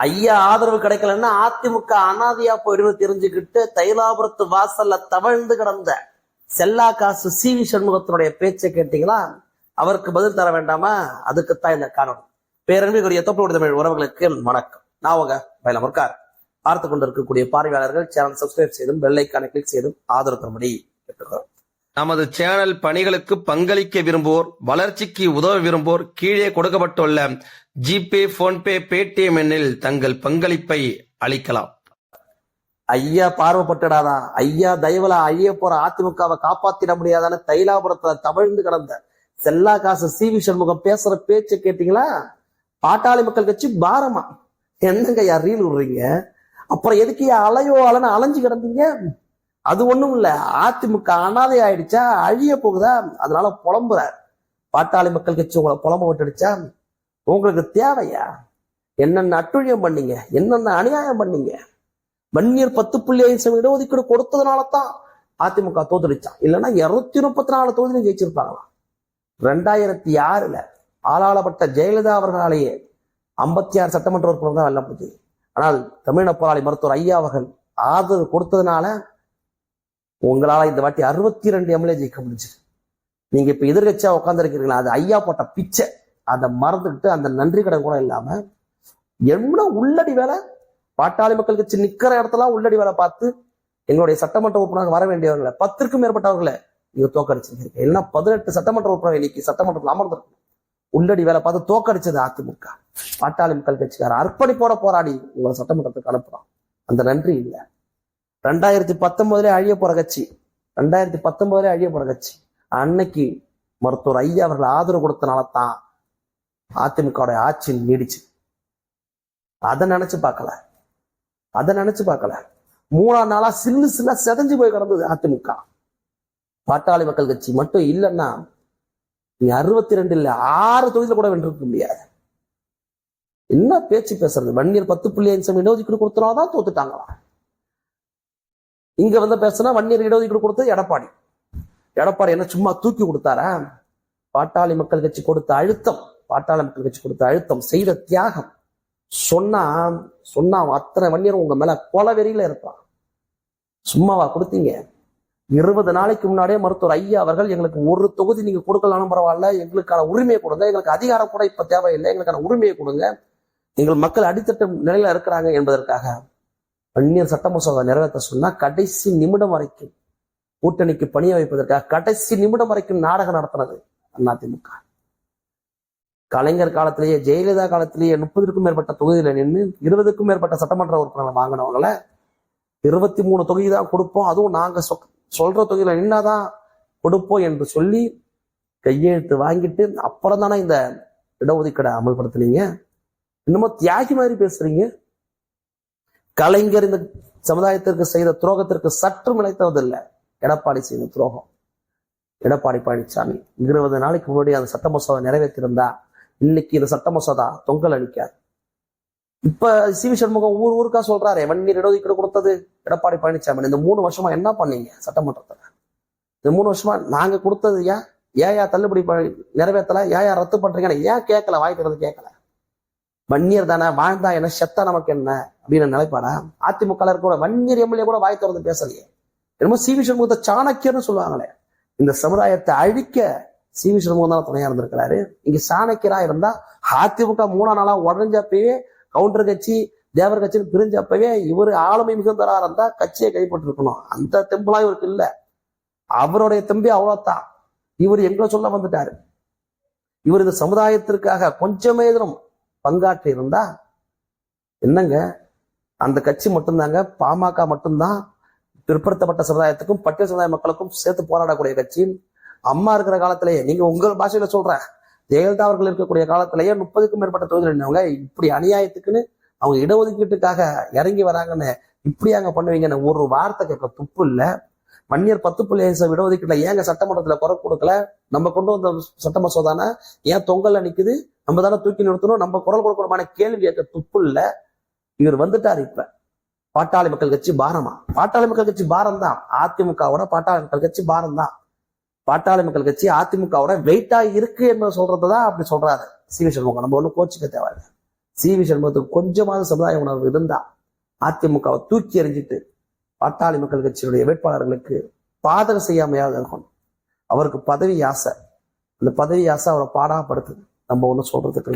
ஐயா ஆதரவு கிடைக்கலன்னா அதிமுக அனாதியா போயிடும் தெரிஞ்சுக்கிட்டு தைலாபுரத்து வாசல்ல தவழ்ந்து கிடந்த செல்லா காசு சி வி சண்முகத்தினுடைய பேச்சை கேட்டீங்களா? அவருக்கு பதில் தர வேண்டாமா? அதுக்குத்தான் இந்த காரணம் பேரன்பிற்குரிய தொப்போடு தமிழ் உறவுகளுக்கு வணக்கம். நான் உங்க பயில முற்கார் பார்த்து கொண்டிருக்கக்கூடிய பார்வையாளர்கள் சேனல் சப்ஸ்கிரைப் செய்தும் பெல்லைக்கான கிளிக் செய்தும் ஆதரவு தரும்படி கேட்டுக்கிறோம் நமது சேனல் பணிகளுக்கு பங்களிக்க விரும்புவோர் வளர்ச்சிக்கு உதவ விரும்புவோர் கீழே கொடுக்கப்பட்டுள்ள ஜிபே போன்பே பேடிஎம் எண்ணில் தங்கள் பங்களிப்பை அளிக்கலாம். ஐயா பார்வைப்பட்டுடாதா? ஐயா தயவுல அழிய போற அதிமுகவை காப்பாத்திட முடியாதான்னு தைலாபுரத்துல தவிழ்ந்து கிடந்த செல்லா காசு சி வி சண்முகம் பேசுற பேச்சு கேட்டீங்களா? பாட்டாளி மக்கள் கட்சி பாரமா. என்னங்க ஐயா ரீல் விடுறீங்க? அப்புறம் எதுக்கு அலையோ அலைன்னு அலைஞ்சு கிடந்தீங்க? அது ஒண்ணும் இல்ல. அதிமுக அனாதை ஆயிடுச்சா? அழிய போகுதா? அதனால புலம்புறார். பாட்டாளி மக்கள் கட்சி உங்களை புலம்ப விட்டுடுச்சா? உங்களுக்கு தேவையா? என்னென்ன அட்டுழியம் பண்ணீங்க? என்னென்ன அநியாயம் பண்ணீங்க? வன்னியர் பத்து புள்ளி ஐந்து சதவீத இடஒதுக்கீடு கொடுத்ததுனால தான் அதிமுக தோத்துடுச்சான் இல்லைன்னா இருநூத்தி முப்பத்தி நாலு தொகுதியிலும் ஜெயிச்சிருப்பாங்களாம் ரெண்டாயிரத்தி ஆறுல ஆளாளப்பட்ட ஜெயலலிதா அவர்களாலேயே ஐம்பத்தி ஆறு சட்டமன்ற உறுப்பினர் தான் வெல்ல முடிஞ்சது. ஆனால் தமிழக போராளி மருத்துவர் ஐயா அவர்கள் ஆதரவு கொடுத்ததுனால உங்களால இந்த வாட்டி அறுபத்தி ரெண்டு எம்எல்ஏ ஜெயிக்க முடிஞ்சது. நீங்க இப்ப எதிர்கட்சியா உட்காந்துருக்கீங்களா அது ஐயா போட்ட பிச்சை. அதை மறந்துக்கிட்டு அந்த நன்றி கடன் கூட இல்லாம என்ன உள்ளடி வேலை? பாட்டாளி மக்கள் கட்சி நிக்கிற இடத்துல உள்ளடி வேலை பார்த்து எங்களுடைய சட்டமன்ற உறுப்பினர்கள் வர வேண்டியவர்களை பத்திற்கும் மேற்பட்டவர்களை நீங்க தோக்கடிச்சிருக்கீங்க இல்லைன்னா பதினெட்டு சட்டமன்ற உறுப்பினர் இன்னைக்கு சட்டமன்றத்தில் அமர்ந்திருக்கும் உள்ளடி வேலை பார்த்து தோக்கடிச்சது அதிமுக. பாட்டாளி மக்கள் கட்சிக்கார அர்ப்பணிப்போட போராடி உங்களை சட்டமன்றத்துக்கு அனுப்புறோம் அந்த நன்றி இல்லை. ரெண்டாயிரத்தி பத்தொன்பதுல அழிய போற கட்சி. ரெண்டாயிரத்தி பத்தொன்பதுல அழிய போற கட்சி. அன்னைக்கு மருத்துவர் ஐயா அவர்கள் ஆதரவு கொடுத்தனால தான் அதிமுகவுடைய ஆட்சி நீடிச்சு. அதை நினைச்சு பார்க்கல. அதை நினைச்சு பார்க்கல. மூணாம் நாளா சில்லு சில்லா செதஞ்சு போய் கிடந்தது அதிமுக. பாட்டாளி மக்கள் கட்சி மட்டும் இல்லைன்னா நீ அறுபத்தி ரெண்டு இல்ல ஆறு தொகுதியில கூட வென்றிருக்க முடியாது. என்ன பேச்சு பேசுறது? வன்னியர் பத்து புள்ளி அஞ்சு இடஒதுக்கீடு கொடுத்தனாதான் தோத்துட்டாங்களா? இங்க வந்து பேசுனா வன்னியர் இடஒதுக்கீடு கொடுத்தது எடப்பாடி. எடப்பாடி என்ன சும்மா தூக்கி கொடுத்தாரா? பாட்டாளி மக்கள் கட்சி கொடுத்த அழுத்தம். பாட்டாள மக்கள் கட்சி கொடுத்த அழுத்தம் செய்த தியாகம். சொன்னா சொன்னா அத்தனை வன்னியரும் உங்க மேல கொலவெறியில இருப்பான். சும்மாவா கொடுத்தீங்க? இருபது நாளைக்கு முன்னாடியே மருத்துவர் ஐயா அவர்கள் எங்களுக்கு ஒரு தொகுதி நீங்க கொடுக்கலாம் பரவாயில்ல எங்களுக்கான உரிமையை கொடுங்க எங்களுக்கு அதிகாரம் கூட இப்ப தேவையில்லை எங்களுக்கான உரிமையை கொடுங்க. எங்கள் மக்கள் அடித்தட்ட நிலையில இருக்கிறாங்க என்பதற்காக வன்னியர் சட்ட மசோதா நிறைவேற்ற சொன்னா கடைசி நிமிடம் வரைக்கும் கூட்டணிக்கு பணிய வைப்பதற்காக கடைசி நிமிடம் வரைக்கும் நாடகம் நடத்தினது அதிமுக கலைஞர் காலத்திலேயே ஜெயலலிதா காலத்திலேயே முப்பதுக்கும் மேற்பட்ட தொகுதியில நின்று இருபதுக்கும் மேற்பட்ட சட்டமன்ற உறுப்பினர்களை வாங்கினவங்கள இருபத்தி மூணு தொகுதி தான் கொடுப்போம். அதுவும் நாங்க சொ- சொல்ற தொகுதியில நின்னாதான் கொடுப்போம் என்று சொல்லி கையெழுத்து வாங்கிட்டு அப்புறம் தானே இந்த இடஒதுக்கீடை அமல்படுத்தினீங்க. இன்னமும் தியாகி மாதிரி பேசுறீங்க. கலைஞர் இந்த சமுதாயத்திற்கு செய்த துரோகத்திற்கு சற்றும் இழைத்ததில்லை எடப்பாடி செய்த துரோகம். எடப்பாடி பழனிசாமி இருபது நாளைக்கு முன்னாடி அந்த சட்ட மசோதா நிறைவேற்றியிருந்தா இன்னைக்கு இந்த சட்ட மசோதா தொங்கல் அளிக்காது. இப்ப சி வி சண்முகம் ஊர் ஊருக்கா சொல்றாரு வன்னியர் இடஒதுக்கீடு கொடுத்தது எடப்பாடி பழனிசாமி இந்த மூணு வருஷமா என்ன பண்ணீங்க சட்டமன்றத்துல? இந்த மூணு வருஷமா நாங்க கொடுத்தது ஏன்? ஏயா தள்ளுபடி பண்ணி- நிறைவேத்தல? ஏன் ஏன் ரத்து பண்றீங்கன்னு ஏன் கேட்கல? வாய்க்கிறது கேட்கல. வன்னியர் தானே வாழ்ந்தா என்ன செத்தா நமக்கு என்ன அப்படின்னு நிலைப்பாடா? அதிமுக கூட வன்னியர் எம்எல்ஏ கூட வாய் திறந்து பேசலையே. என்னமோ சி வி சண்முகத்தை சாணக்கியர்னு சொல்லுவாங்களே. இந்த சமுதாயத்தை அழிக்க சி வி சண்முகம் தான் துணையா இருந்திருக்கிறாரு. இங்க சாணக்கியரா இருந்தா அதிமுக மூணா நாளா உடஞ்சப்பவே கவுண்டர் கட்சி தேவர் கட்சின்னு பிரிஞ்சப்பவே இவர் ஆளுமை மிகுந்தரா இருந்தா கட்சியை கைப்பற்றிருக்கணும். அந்த தெம்புலாம் இவருக்கு இல்ல. அவருடைய தம்பி அவ்வளோத்தான் இவர் எங்களை சொல்ல வந்துட்டாரு. இவர் இந்த சமுதாயத்திற்காக கொஞ்சமே தினம் பங்காற்றி இருந்தா என்னங்க? அந்த கட்சி மட்டும்தாங்க பாமக மட்டும்தான் பிற்படுத்தப்பட்ட சமுதாயத்துக்கும் பட்டியல் சமுதாய மக்களுக்கும் சேர்த்து போராடக்கூடிய கட்சி அம்மா இருக்கிற காலத்திலேயே நீங்க உங்கள் பாஷையில சொல்றேன். ஜெயலலிதா அவர்கள் இருக்கக்கூடிய காலத்திலேயே முப்பதுக்கும் மேற்பட்ட தொகுதியில் இருந்தவங்க இப்படி அநியாயத்துக்குன்னு அவங்க இடஒதுக்கீட்டுக்காக இறங்கி வராங்கன்னு இப்படி அங்க பண்ணுவீங்கன்னு ஒரு வார்த்தை கேட்க துப்பு இல்ல. மன்னியர் பத்து புள்ளி ஐந்து இடஒதுக்கீட்டுல ஏங்க சட்டமன்றத்துல குறை கொடுக்கல? நம்ம கொண்டு வந்த சட்ட மசோதானா? ஏன் தொங்கல்ல நிக்குது? நம்ம தானே தூக்கி நிறுத்தணும். நம்ம குரல் கொடுக்கணுமான கேள்வி கேட்க துப்பு இல்ல. இவர் வந்துட்டாரு இப்ப. பாட்டாளி மக்கள் கட்சி பாரமா? பாட்டாளி மக்கள் கட்சி பாரம் தான் அதிமுகவோட பாட்டாளி மக்கள் கட்சி பாரம் தான் பாட்டாளி மக்கள் கட்சி அதிமுகவோட வெயிட்டா இருக்கு என்று சொல்றதுதான் அப்படி சொல்றாரு. சி. வி. சண்முகம். நம்ம ஒண்ணு கோச்சிக்க தேவையில்லை. சி. வி. சண்முகத்துக்கு கொஞ்சமாவது சமுதாய உணர்வு இருந்தா அதிமுகவை தூக்கி எறிஞ்சிட்டு பாட்டாளி மக்கள் கட்சியினுடைய வேட்பாளர்களுக்கு பாதகம் செய்யாமையாவது இருக்கணும். அவருக்கு பதவி ஆசை. அந்த பதவி ஆசை அவரை பாடாப்படுத்துது. நம்ம ஒன்றும் சொல்றதுக்கு